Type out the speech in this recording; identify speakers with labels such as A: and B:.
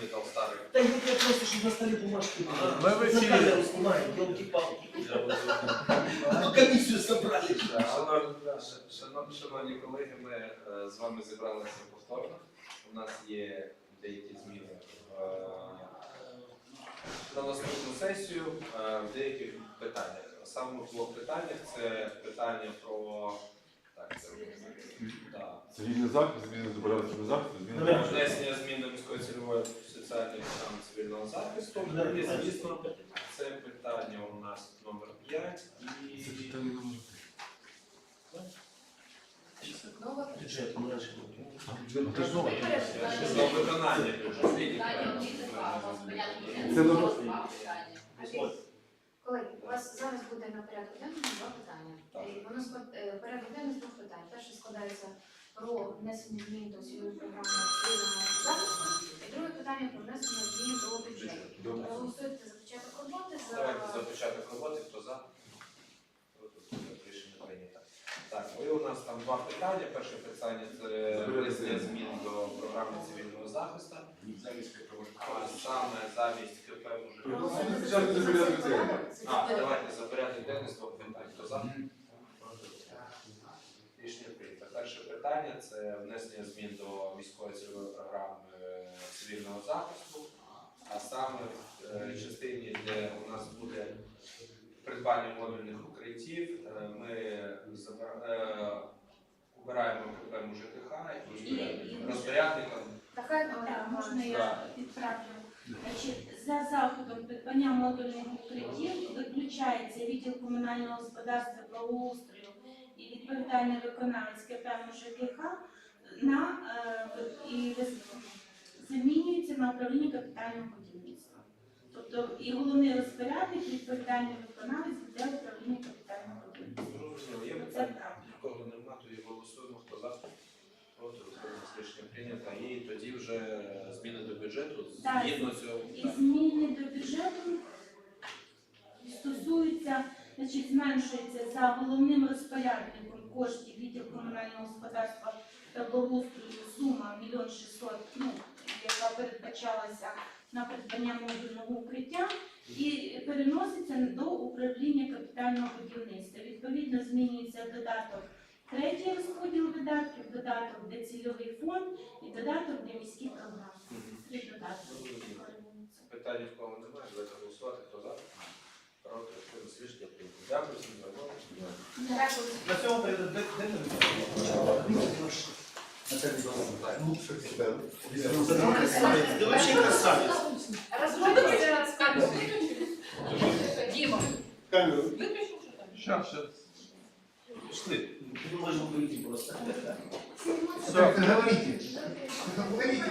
A: не дал старых.
B: Да я просто, чтобы на столе бумажки
A: А,
B: были.
A: мы в
B: На
A: эфире.
B: камеру снимаем, елки-палки. Ну, комиссию собрали.
A: Шановні, шановні, шановні колеги, ми е, з вами зібралися повторно. У нас є деякі зміни е, на наступну сесію е, в деяких питаннях. Саме в двох питаннях це питання про так, це так.
C: Цивільний захист, зміни до порядку цивільного захисту, зміни
B: Добре.
C: до
A: внесення змін до міської цільової соціальної програми цивільного захисту. І, звісно, це питання у нас номер 5 і
B: Бюджет.
C: Ну, нова.
A: Про виконання.
D: Колеги, у вас зараз буде на порядку денному два питання. Е, Воно склад- е, порядок денний з двох питань. Перше складається про внесення змін до цільової програми цивільного захисту. І друге питання про внесення змін до бюджету.
C: Добре.
D: Голосуйте за початок роботи,
A: Давайте за
D: за
A: початок роботи, хто за? Рішення прийнято. Так, і у нас там два питання. Перше питання це внесення змін до програми цивільного захисту. Замість А саме замість КП уже.
D: Голосуйте за
C: Спочатку за порядок денний.
D: порядок. Це
A: А,
D: порядок.
A: давайте за порядок денний з двох питань. Хто за? Рішення прийнято. Перше питання це внесення змін до міської цільової програми е, цивільного захисту, а саме в е, частині, де у нас буде придбання модульних укриттів, е, ми убираємо КП ЖКХ і розпорядникам.
D: Така
E: Так, можна я підправлю. Значить, за заходом придбання модульних укриттів виключається відділ комунального господарства благоустрою відповідальний виконавець КП МЖКХ на е, і замінюється на управління капітального будівництва. Тобто і головний розпорядник, відповідальний виконавець буде управління капітального будівництва.
A: Є питання? Нікого нема, тоді голосуємо. Хто за? Проти рішення прийнято. І тоді вже зміни до бюджету згідно цього.
E: І зміни до бюджету стосуються, значить, зменшується за головним розпорядником коштів відділ комунального господарства та благоустрою сума 1 мільйон 600, ну, яка передбачалася на придбання модульного укриття, і переноситься до управління капітального будівництва. Відповідно, змінюється додаток третій розподіл видатків, додаток де цільовий фонд і додаток де міські програми. Три додатки.
A: Питання в кого немає, давайте голосувати. Хто за? Проти утримались. рішення прийнято. Дякую всім за увагу.
D: Дякую.
B: На цьому порядок денний. Ты вообще красавец.
D: Розводиться з камерою. Діма.
B: Камеру.
A: Щас, щас. Пішли.
B: Ты можешь выйти просто.
C: Все, говорите. Говорите.